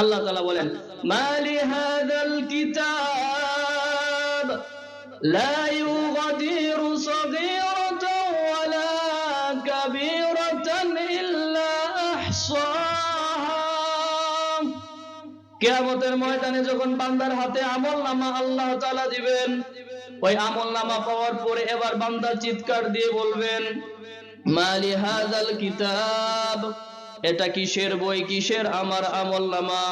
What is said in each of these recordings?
আল্লাহ তাআলা বলেন মালি হাদাল কিতাব, লা ইউগাদিরু সাগীরাতাও ওয়ালা কাবীরাতান ইল্লা আহসাহা কিয়ামতের ময়দানে যখন বান্দার হাতে আমল নামা আল্লাহ তাআলা দিবেন, ওই আমল নামা পাওয়ার পরে এবার বান্দা চিৎকার দিয়ে বলবেন মালি হাদাল কিতাব এটা কিসের বই? কিসের আমার আমল নামা?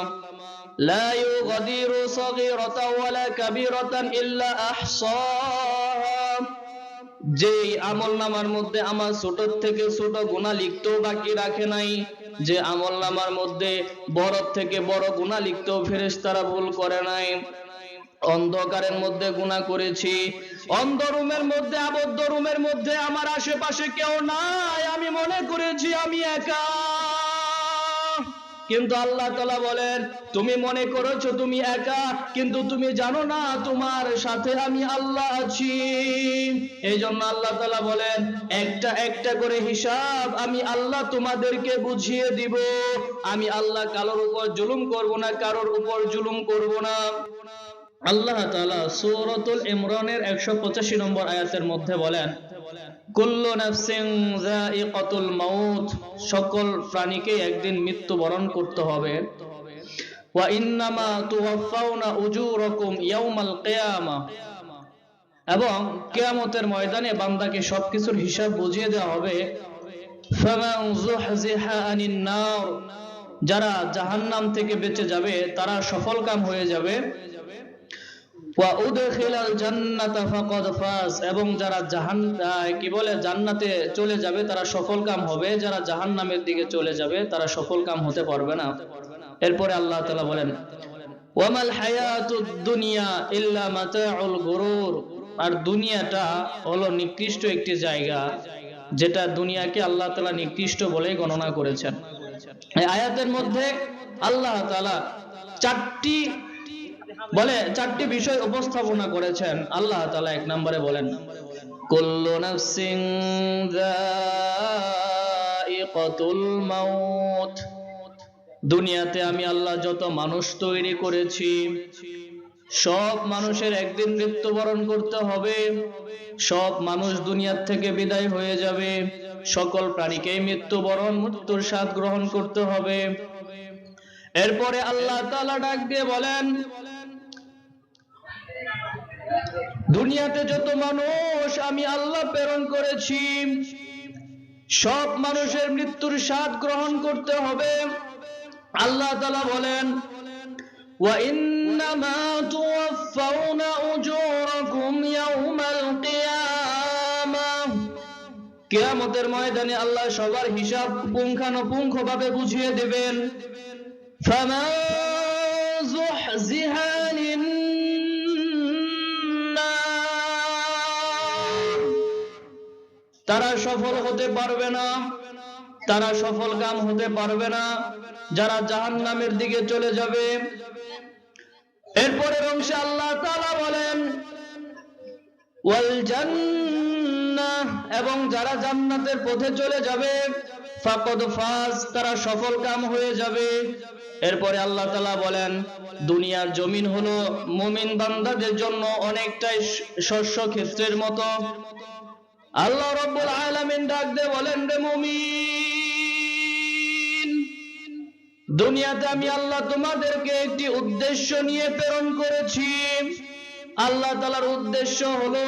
আমল নামার মধ্যে আমার ছোট থেকে ছোট গুণা লিখতেও বাকি রাখে নাই, যে আমল নামার মধ্যে বড় থেকে বড় গুণা লিখতেও ফেরেশতারা ভুল করে নাই। অন্ধকারের মধ্যে গুণা করেছি অন্ধ রুমের মধ্যে আবদ্ধ রুমের মধ্যে আমার আশেপাশে কেউ নাই, আমি মনে করেছি আমি একা। কিন্তু আল্লাহ তালা বলেন, তুমি মনে করেছ তুমি একা, কিন্তু তুমি জানো না তোমার সাথে আমি আল্লাহ আছি। এই জন্য আল্লাহ তালা বলেন, একটা একটা করে হিসাব আমি আল্লাহ তোমাদেরকে বুঝিয়ে দিব। আমি আল্লাহ কারোর উপর জুলুম করব না, কারোর উপর জুলুম করব না। আল্লাহ তাআলা সূরাতুল ইমরানের 185 নম্বর আয়াতের মধ্যে বলেন সকল প্রাণীকে একদিন মৃত্যুবরণ করতে হবে। এবং কিয়ামতের ময়দানে বান্দাকে সবকিছুর হিসাব বুঝিয়ে দেওয়া হবে। যারা জাহান্নাম থেকে বেঁচে যাবে, তারা সফল কাম হয়ে যাবে। এবং যারা জাহান কি বলে, জান্নাতে চলে যাবে, তারা সফল কাম হবে। যারা জাহান্নামের দিকে চলে যাবে, তারা সফল কাম হতে পারবে না। এরপরে আল্লাহ তাআলা বলেন, ওয়ামাল আর দুনিয়াটা হলো নিকৃষ্ট একটি জায়গা, যেটা দুনিয়াকে আল্লাহ তাআলা নিকৃষ্ট বলে গণনা করেছেন। আয়াতের মধ্যে আল্লাহ তাআলা চারটি বলে চারটি বিষয় উপস্থাপনা করেছেন। আল্লাহ তাআলা এক নম্বরে বলেন, কুল্লু নাফসিন যায়িকাতুল মাউত। দুনিয়াতে আমি আল্লাহ যত মানুষ তৈরি করেছি, সব মানুষের একদিন মৃত্যুবরণ করতে হবে। সব মানুষ দুনিয়ার থেকে বিদায় হয়ে যাবে। সকল প্রাণীকেই মৃত্যুবরণ, মৃত্যুর স্বাদ গ্রহণ করতে হবে। এরপরে আল্লাহ তাআলা ডাক দিয়ে বলেন দুনিয়াতে যত মানুষ আমি আল্লাহ প্রেরণ করেছি সব মানুষের মৃত্যুর স্বাদ গ্রহণ করতে হবে আল্লাহ তাআলা বলেন وَإِنَّمَا تُوَفَّوْنَ أُجُورَكُمْ يَوْمَ الْقِيَامَةِ কিয়ামতের ময়দানে আল্লাহ সবার হিসাব পুঙ্খানুপুঙ্খভাবে বুঝিয়ে দেবেন فَمَنْ زُحْزِحَ তারা সফল হতে পারবে না। তারা সফল কাম হতে পারবে না। যারা জাহান্নামের দিকে চলে যাবে। এরপরের অংশে আল্লাহ বলেন এবং যারা জান্নাতের পথে চলে যাবে তারা সফল কাম হয়ে যাবে। এরপরে আল্লাহ তালা বলেন, দুনিয়ার জমিন হলো মুমিন বান্দাদের জন্য অনেকটাই শস্য ক্ষেত্রের মতো। আল্লাহ রব্বুল আলামিন ডাক দিয়ে বলেন, রে মুমিন, দুনিয়াতে আমি আল্লাহ তোমাদেরকে একটি উদ্দেশ্য নিয়ে প্রেরণ করেছি। আল্লাহ তালার উদ্দেশ্য হলো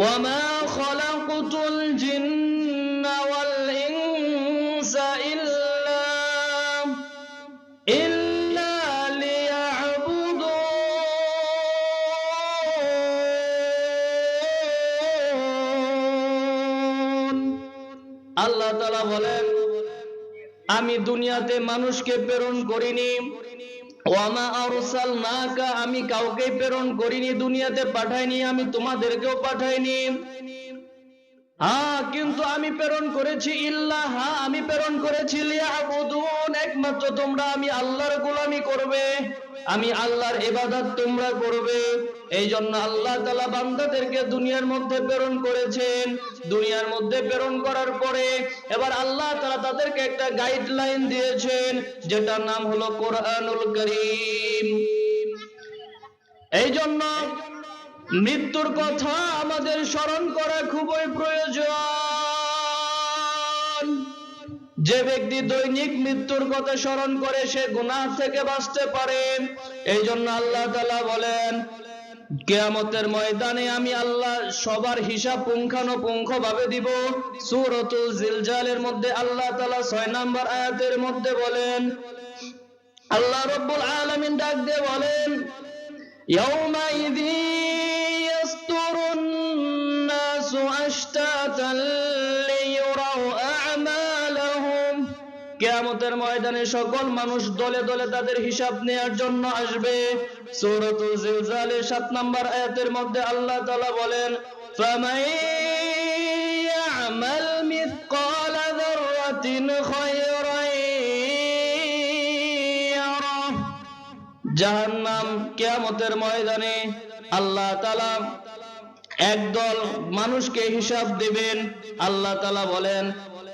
ওয়ামা খালাকুতুল জিন্না ওয়াল দুনিয়াতে মানুষকে প্রেরণ করিনি। আমি কাউকে প্রেরণ করিনি দুনিয়াতে পাঠাইনি আমি তোমাদেরকেও পাঠাইনি। হ্যাঁ কিন্তু আমি প্রেরণ করেছি ইল্লাহ, আমি প্রেরণ করেছি একমাত্র তোমরা আমি আল্লাহর গোলামি করবে, আমি আল্লাহর ইবাদত তোমরা করবে। এই জন্য আল্লাহ তাআলা বান্দাদেরকে দুনিয়ার মধ্যে প্রেরণ করেছেন। দুনিয়ার মধ্যে প্রেরণ করার পরে এবার আল্লাহ তাআলা তাদেরকে একটা গাইডলাইন দিয়েছেন, যেটার নাম হলো কোরআনুল করিম। এই জন্য মৃত্যুর কথা আমাদের স্মরণ করা খুবই প্রয়োজন। যে ব্যক্তি দৈনিক মৃত্যুর কথা স্মরণ করে সে গুনাহ থেকে বাঁচতে পারে। এই জন্য আল্লাহ তালা বলেন, কেয়ামতের ময়দানে আমি আল্লাহ সবার হিসাব পুঙ্খানুপুঙ্খ ভাবে দিব। সুরতুল জিলজালের মধ্যে আল্লাহ তালা ছয় নম্বর আয়াতের মধ্যে বলেন, আল্লাহ রব্বুল আলমিন ডাক দিয়ে বলেন ইয়াউমাইদিন কেয়ামতের ময়দানে সকল মানুষ দলে দলে তাদের হিসাব নেয়ার জন্য আসবে। সূরাতুল জিলজালে নম্বর আয়াতের মধ্যে আল্লাহ তালা বলেন, ফামাই ময়দানে আল্লাহ একদল মানুষকে হিসাব দিবেন। আল্লাহ তালা বলেন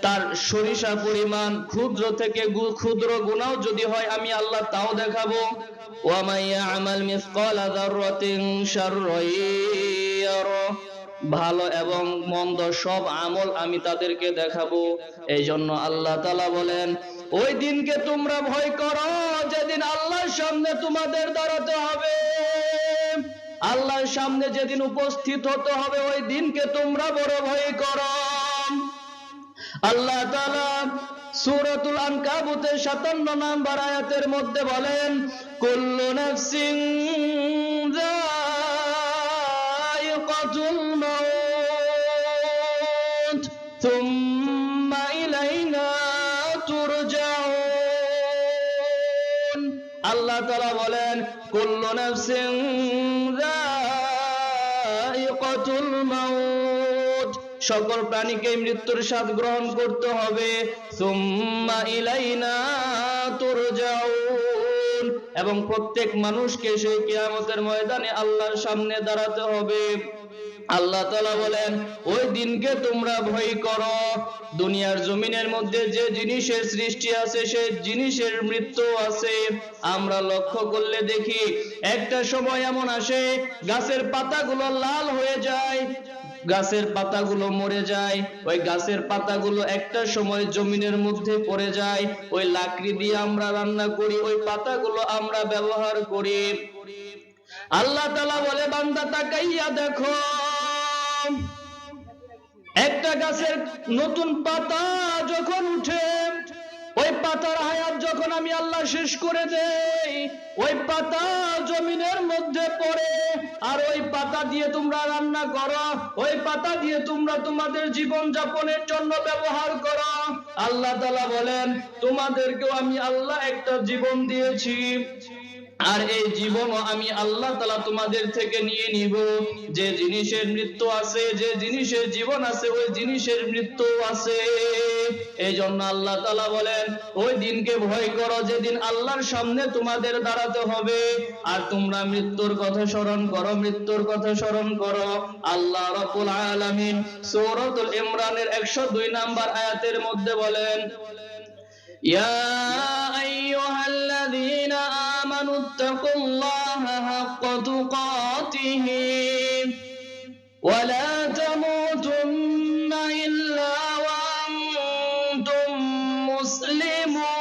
তার সরিষা পরিমাণ ক্ষুদ্র থেকে ক্ষুদ্র গুনাহ যদি হয়, আমি আল্লাহ তাও দেখাবো। ভালো এবং মন্দ সব আমল আমি তাদেরকে দেখাবো। এই জন্য আল্লাহ তাআলা বলেন, ওই দিনকে তোমরা ভয় করো, যেদিন আল্লাহর সামনে তোমাদের দাঁড়াতে হবে। আল্লাহর সামনে যেদিন উপস্থিত হতে হবে, ওই দিনকে তোমরা বড় ভয় করো। আল্লাহ তাআলা সূরাতুল আনকাবুতের 57 নম্বর আয়াতের মধ্যে বলেন, কুল্লু নাফসিন আল্লাহ বলেন, কুল্লু নাফসিন সকল প্রাণীকে মৃত্যুর স্বাদ গ্রহণ করতে হবে। সুম্মা ইলাইনা তুরজাউন। এবং প্রত্যেক মানুষকে সেই কিয়ামতের ময়দানে আল্লাহর সামনে দাঁড়াতে হবে। আল্লাহ তাআলা বলেন, ওই দিনকে তোমরা ভয় করো। দুনিয়ার জমিনের মধ্যে যে জিনিসের সৃষ্টি আছে, সে জিনিসের মৃত্যু আছে। আমরা লক্ষ্য করলে দেখি, একটা সময় এমন আসে, গাছের পাতাগুলো লাল হয়ে যায় গাছের পাতাগুলো মরে যায়, ওই গাছের পাতাগুলো একটা সময় জমিনের মধ্যে পড়ে যায়, ওই লাকড়ি দিয়ে আমরা রান্না করি, ওই পাতাগুলো আমরা ব্যবহার করি। আল্লাহ তাআলা বলে, বান্দা, তাকাইয়া দেখো। একটা গাছের নতুন পাতা যখন উঠে ওই পাতার হায়াত যখন আমি আল্লাহ শেষ করে দেই, ওই পাতা জমিনের মধ্যে পড়ে। আর ওই পাতা দিয়ে তোমরা রান্না করো, ওই পাতা দিয়ে তোমরা তোমাদের জীবন যাপনের জন্য ব্যবহার করো। আল্লাহ তাআলা বলেন, তোমাদেরকেও আমি আল্লাহ একটা জীবন দিয়েছি। আর এই জীবন আমি আল্লাহ তালা তোমাদের থেকে নিয়ে নিব। যে জিনিসের মৃত্যু আছে, যে জিনিসের জীবন আছে, ওই জিনিসের মৃত্যু আছে। এই জন্য আল্লাহ তালা বলেন, ওই দিনকে ভয় করো, যেদিন আল্লাহর সামনে তোমাদের দাঁড়াতে হবে। আর তোমরা মৃত্যুর কথা স্মরণ করো, মৃত্যুর কথা স্মরণ করো। আল্লাহ রকুল আলমিন সৌরতুল ইমরানের একশো দুই নাম্বার আয়াতের মধ্যে বলেন, ইয়া آمنوا اتقوا الله حق تقاته ولا تموتن إلا وأنتم مسلمون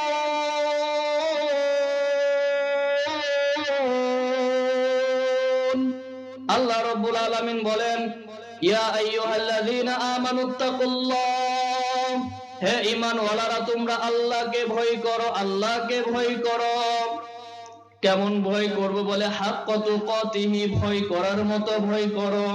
আল্লাহ রব্বুল আলামিন বলেন ইয়া আইয়ুহাল্লাযীনা আমানুত্তাকুল্লাহ হে ঈমানওয়ালারা তোমরা আল্লাহকে ভয় করো আল্লাহকে ভয় করো কেমন ভয় করব বলে, হাক্ক তুকাতিহি, ভয় করার মতো ভয় করো।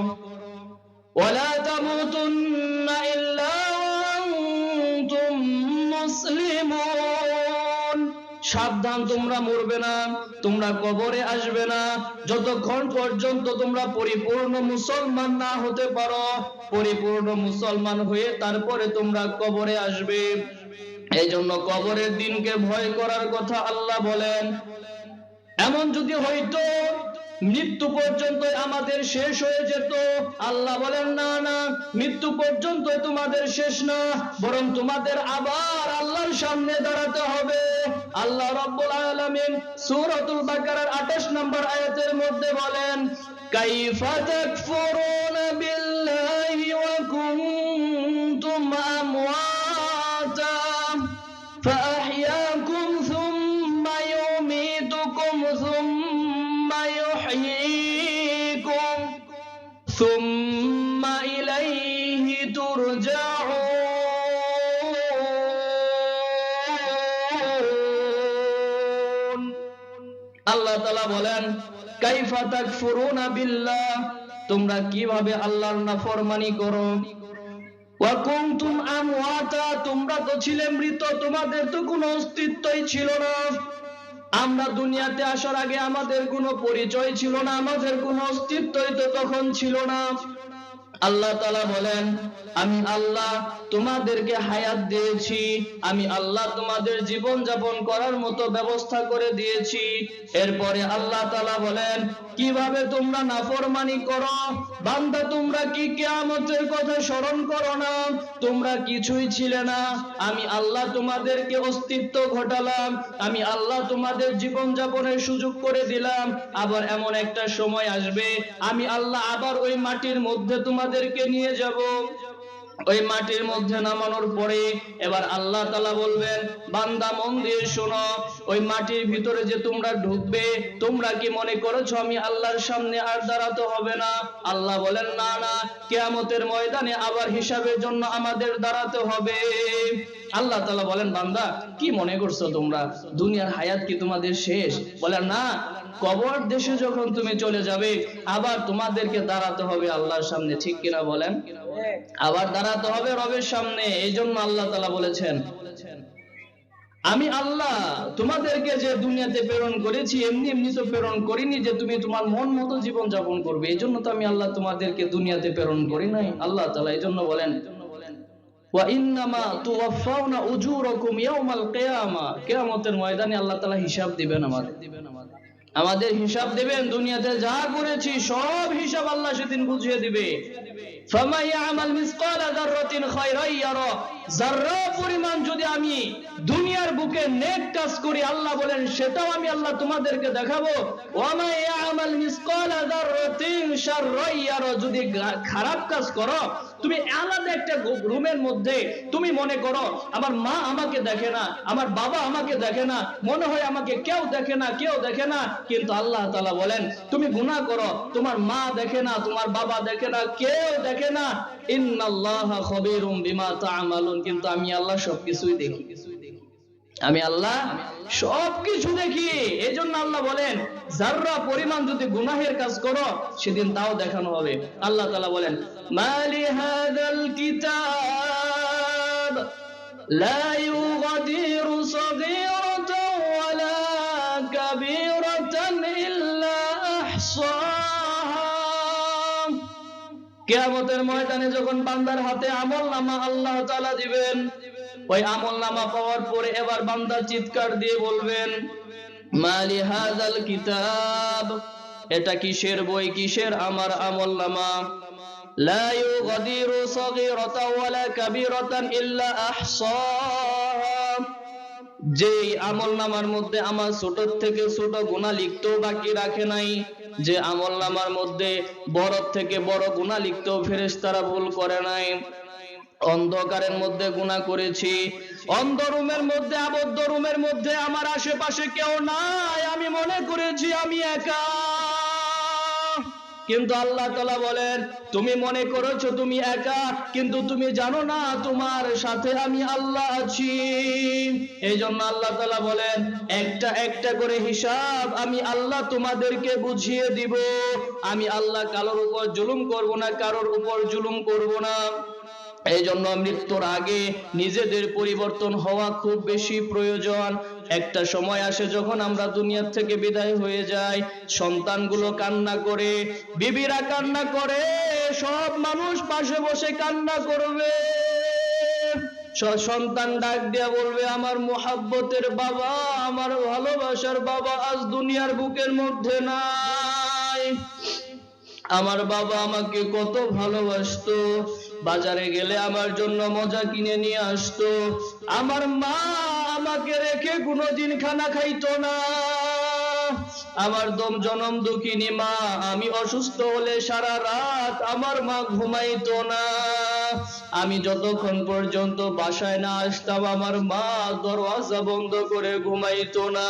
সাবধান, তোমরা মরবে না, তোমরা কবরে আসবে না। যতক্ষণ পর্যন্ত তোমরা পরিপূর্ণ মুসলমান না হতে পারো, পরিপূর্ণ মুসলমান হয়ে তারপরে তোমরা কবরে আসবে। এই জন্য কবরের দিনকে ভয় করার কথা আল্লাহ বলেন। এমন যদি হইতো, মৃত্যু পর্যন্ত আমাদের শেষ হয়ে যেত। আল্লাহ বলেন, না না, মৃত্যু পর্যন্ত তোমাদের শেষ না, বরং তোমাদের আবার আল্লাহর সামনে দাঁড়াতে হবে। আল্লাহ রাব্বুল আলামিন সূরাতুল বাকারার 28 নম্বর আয়াতের মধ্যে বলেন, কাইফা তাকফুরুনা বলেন, কাইফা তাকফুরুনা বিল্লাহ, তোমরা কীভাবে আল্লাহর নাফরমানি করো? ওয়া কুনতুম আমওয়াতা, তোমরা তো ছিলে মৃত, তোমাদের তো কোনো অস্তিত্বই ছিল না। আমরা দুনিয়াতে আসার আগে আমাদের কোনো পরিচয় ছিল না, আমাদের কোনো অস্তিত্বই তো তখন ছিল না। আল্লাহ তাআলা বলেন, আমি আল্লাহ তোমাদেরকে হায়াত দিয়েছি। আমি আল্লাহ তোমাদের জীবন যাপন করার মতো ব্যবস্থা করে দিয়েছি। এরপরে আল্লাহ তাআলা বলেন, কীভাবে তোমরা নাফরমানি করো? বান্দা, তোমরা কি কিয়ামতের কথা স্মরণ করো না? তোমরা কিছুই ছিলে না। আমি আল্লাহ তোমাদেরকে অস্তিত্ব ঘটালাম। আমি আল্লাহ তোমাদের জীবন যাপনের সুযোগ করে দিলাম। আবার এমন একটা সময় আসবে, আমি আল্লাহ আবার ওই মাটির মধ্যে তোমাদেরকে নিয়ে যাব। ওই মাটির মধ্যে নামানোর পরে এবার আল্লাহ তালা বলবেন, বান্দা মন দিয়ে শোনো, ওই মাটির ভিতরে যে তোমরা ঢুকবে, তোমরা কি মনে করেছ আমি আল্লাহর সামনে আর দাঁড়াতে হবে না? আল্লাহ বলেন, না না, কেয়ামতের ময়দানে আবার হিসাবের জন্য আমাদের দাঁড়াতে হবে। আল্লাহ তালা বলেন, বান্দা, কি মনে করছ তোমরা? দুনিয়ার হায়াত কি তোমাদের শেষ? বলেন, না, কবর দেশে যখন তুমি চলে যাবে, আবার তোমাদেরকে দাঁড়াতে হবে আল্লাহর সামনে, ঠিক কিনা বলেন? আবার দাঁড়াতে হবে রবের সামনে এই জন্য আল্লাহ তালা বলেছেন, আমি আল্লাহ তোমাদেরকে যে দুনিয়াতে প্রেরণ করেছি, এমনি এমনি তো প্রেরণ করিনি যে তুমি তোমার মন মতো জীবন যাপন করবে। এই জন্য তো আমি আল্লাহ তোমাদেরকে দুনিয়াতে প্রেরণ করি নাই। আল্লাহ তালা এই জন্য বলেন কিয়ামতের ময়দানে আল্লাহ তাআলা হিসাব দিবেন আমাদের আমাদের। হিসাব দিবেন, দুনিয়াতে যা করেছি সব হিসাব আল্লাহ সেদিন বুঝিয়ে দিবে। দুনিয়ার বুকে আল্লাহ বলেন, সেটাও আমি আল্লাহ তোমাদেরকে দেখাবো। ওয়ামা ইয়ামাল মিসকালা যাররাতিন শাররান ইয়ারা যদি খারাপ কাজ করো, তুমি আলাদা একটা রুমের মধ্যে তুমি মনে করো, আমার মা আমাকে দেখে না, আমার বাবা আমাকে দেখে না, মনে হয় আমাকে কেউ দেখে না, কেউ দেখে না, কিন্তু আল্লাহ তাআলা বলেন, তুমি গুনাহ করো, তোমার মা দেখে না, তোমার বাবা দেখে না, কেউ দেখে না। ইন্নাল্লাহা খবীরুম বিমা তা'মালুন কিন্তু আমি আল্লাহ সবকিছুই দেখি। আমি আল্লাহ সবকিছু দেখি এই জন্য আল্লাহ বলেন, যাররা পরিমাণ যদি গুনাহের কাজ করো, সেদিন তাও দেখানো হবে। আল্লাহ তাআলা বলেন কেয়ামতের ময়দানে যখন বান্দার হাতে আমল নামা আল্লাহ তাআলা দিবেন ওই আমল নামা পাওয়ার পরে এবার বান্দা চিৎকার দিয়ে বলবেন, মালি হাজাল কিতাব? এটা কিসের বই? কিসের আমার আমল নামা যে আমল নামার মধ্যে আমার ছোট থেকে ছোট লিখতেও বাকি রাখে নাই, যে নামার মধ্যে বড় থেকে বড় গুণা লিখতেও ফেরেশতারা ভুল করে নাই। অন্ধকারের মধ্যে গুণা করেছি। অন্ধ রুমের মধ্যে, আবদ্ধ রুমের মধ্যে আমার আশেপাশে কেউ নাই, আমি মনে করেছি আমি একা। কিন্তু আল্লাহ তালা বলেন, তুমি মনে করেছ তুমি একা, কিন্তু তুমি জানো না তোমার সাথে আমি আল্লাহ আছি। এই জন্য আল্লাহ তালা বলেন, একটা একটা করে হিসাব আমি আল্লাহ তোমাদেরকে বুঝিয়ে দিব। আমি আল্লাহ কারোর উপর জুলুম করব না, কারোর উপর জুলুম করব না। এই জন্য মৃত্যুর আগে নিজেদের পরিবর্তন হওয়া খুব বেশি প্রয়োজন। একটা সময় আসে যখন আমরা দুনিয়ার থেকে বিদায় হয়ে যাই, সন্তানগুলো কান্না করে, বিবিরা কান্না করে, সব মানুষ পাশে বসে কান্না করবে। সন্তান ডাক দিয়া বলবে, আমার মোহাব্বতের বাবা, আমার ভালোবাসার বাবা আজ দুনিয়ার বুকের মধ্যে নাই। আমার বাবা আমাকে কত ভালোবাসতো বাজারে গেলে আমার জন্য মজা কিনে নিয়ে আসতো। আমার মা আমাকে রেখে কোনোদিন খানা খাইতো না। আমার দম জনম দুঃখিনী মা, আমি অসুস্থ হলে সারা রাত আমার মা ঘুমাইতো না। আমি যতক্ষণ পর্যন্ত বাসায় না আসতাম, আমার মা দরওয়াজা বন্ধ করে ঘুমাইতো না।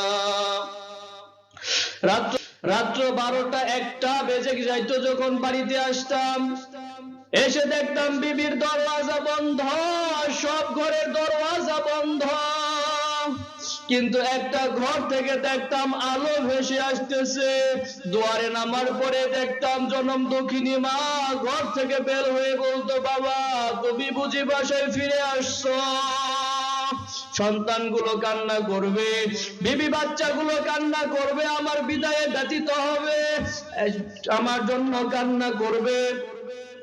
রাত্র রাত্র বারোটা একটা বেজে যাইতো যখন বাড়িতে আসতাম। এসে দেখতাম বিবির দরওয়াজা বন্ধ, সব ঘরের দরওয়াজা বন্ধ। কিন্তু একটা ঘর থেকে দেখতাম আলো ভেসে আসতেছে। দুয়ারে নামার পরে দেখতাম জনম দক্ষিণী মা ঘর থেকে বের হয়ে বলতো, বাবা, তুমি বুঝি বাসায় ফিরে আসছো। সন্তানগুলো কান্না করবে, বিবি বাচ্চাগুলো কান্না করবে, আমার বিদায়ে ব্যতীত হবে। আমার জন্য কান্না করবে।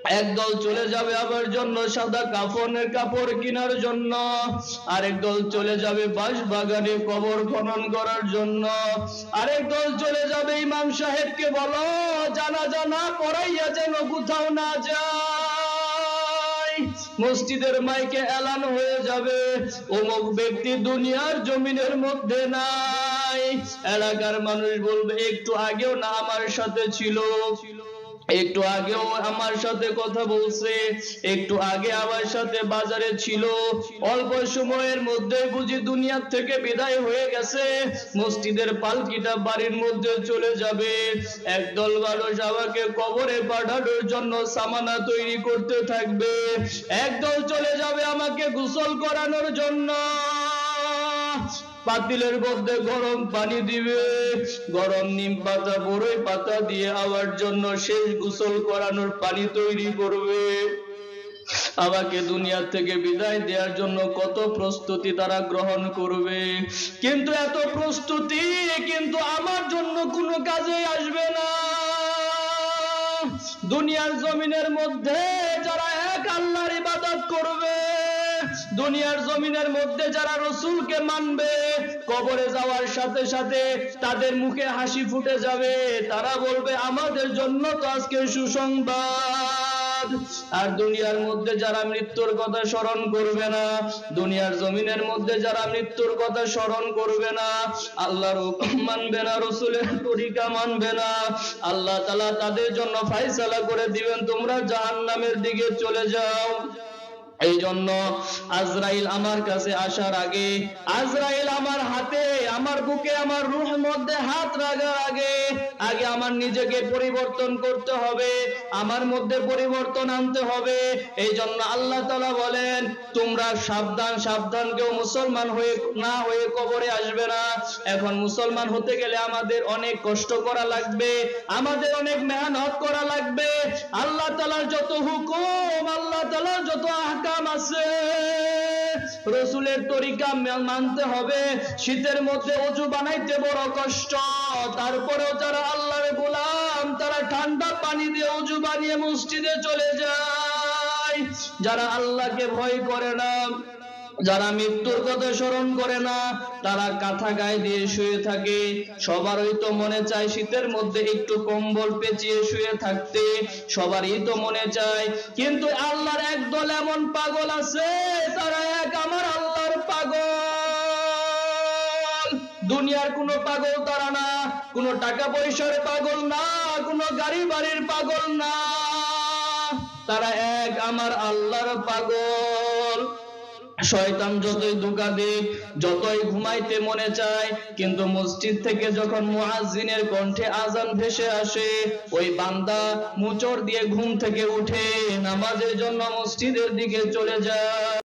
একদল চলে যাবে আমার জন্য সাদা কাফনের কাপড় কেনার জন্য। আরেক দল চলে যাবে বাঁশ বাগানে কবর খনন করার জন্য। আরেক দল চলে যাবে ইমাম সাহেবকে বলো জানা জানা পড়াইয়া যেন কোথাও না যায়। মসজিদের মাইকে এলান হয়ে যাবে। অমুক ব্যক্তি দুনিয়ার জমিনের মধ্যে নাই। এলাকার মানুষ বলবে, একটু আগেও না আমার সাথে ছিল। একটু আগেও আমার সাথে কথা বলছে, একটু আগে আমার সাথে বাজারে ছিল। অল্প সময়ের মধ্যে বুঝি দুনিয়ার থেকে বিদায় হয়ে গেছে। মসজিদের পালকিটা বাড়ির মধ্যে চলে যাবে। একদল মানুষ আমাকে কবরে পাঠানোর জন্য সামানা তৈরি করতে থাকবে। একদল চলে যাবে আমাকে গোসল করানোর জন্য। পাতিলের মধ্যে গরম পানি দিবে। গরম নিম পাতা বড়ই পাতা দিয়ে আবার জন্য শেষ গোসল করানোর পানি তৈরি করবে। আমাকে দুনিয়া থেকে বিদায় দেওয়ার জন্য কত প্রস্তুতি তারা গ্রহণ করবে। কিন্তু এত প্রস্তুতি, কিন্তু আমার জন্য কোনো কাজে আসবে না। দুনিয়ার জমিনের মধ্যে যারা এক আল্লাহর ইবাদত করবে দুনিয়ার জমিনের মধ্যে যারা রসুলকে মানবে, কবরে যাওয়ার সাথে সাথে তাদের মুখে হাসি ফুটে যাবে। তারা বলবে, আমাদের জন্য তো আজকে সুসংবাদ। আর দুনিয়ার মধ্যে যারা মৃত্যুর কথা স্মরণ করবে না, দুনিয়ার জমিনের মধ্যে যারা মৃত্যুর কথা স্মরণ করবে না, আল্লাহর মানবে না, রসুলের তরিকা মানবে না। আল্লাহ তালা তাদের জন্য ফাইসালা করে দিবেন, তোমরা জাহান্নামের দিকে চলে যাও। এই জন্য আজরাইল আমার কাছে আসার আগে, আজরাইল আমার হাতে, আমার বুকে, আমার রুহ মধ্যে হাত রাখার আগে আগে আমার নিজেকে পরিবর্তন করতে হবে, আমার মধ্যে পরিবর্তন আনতে হবে। এই জন্য আল্লাহ তালা বলেন, তোমরা সাবধান সাবধান কেউ মুসলমান হয়ে, না হয়ে কবরে আসবে না। এখন মুসলমান হতে গেলে আমাদের অনেক কষ্ট করা লাগবে, আমাদের অনেক মেহনত করা লাগবে। আল্লাহ তালার যত হুকুম, আল্লাহ তালার যত আহকাম আছে। রসুলের তরিকা মানতে হবে। শীতের মধ্যে অজু বানাইতে বড় কষ্ট। তারপরেও যারা আল্লাহর গোলাম, তারা ঠান্ডা পানি দিয়ে অজু বানিয়ে মসজিদে চলে যায়। যারা আল্লাহকে ভয় করে না যারা মৃত্যুর কথা স্মরণ করে না, তারা কাঁথা গায়ে দিয়ে শুয়ে থাকে। সবারই তো মনে চায় শীতের মধ্যে একটু কম্বল পেঁচিয়ে শুয়ে থাকতে। সবারই তো মনে চায়, কিন্তু আল্লাহর একদল এমন পাগল আছে, তারা এক আমার আল্লাহর পাগল। দুনিয়ার কোনো পাগল তারা না, কোনো টাকা পয়সার পাগল না, কোনো গাড়ি বাড়ির পাগল না। তারা এক আমার আল্লাহর পাগল। শয়তান যতই ধোকা দিক, যতই ঘুমাইতে মনে চায়, কিন্তু মসজিদ থেকে যখন মুয়াজ্জিনের কণ্ঠে আজান ভেসে আসে, ওই বান্দা মুচর দিয়ে ঘুম থেকে উঠে নামাজের জন্য মসজিদের দিকে চলে যায়।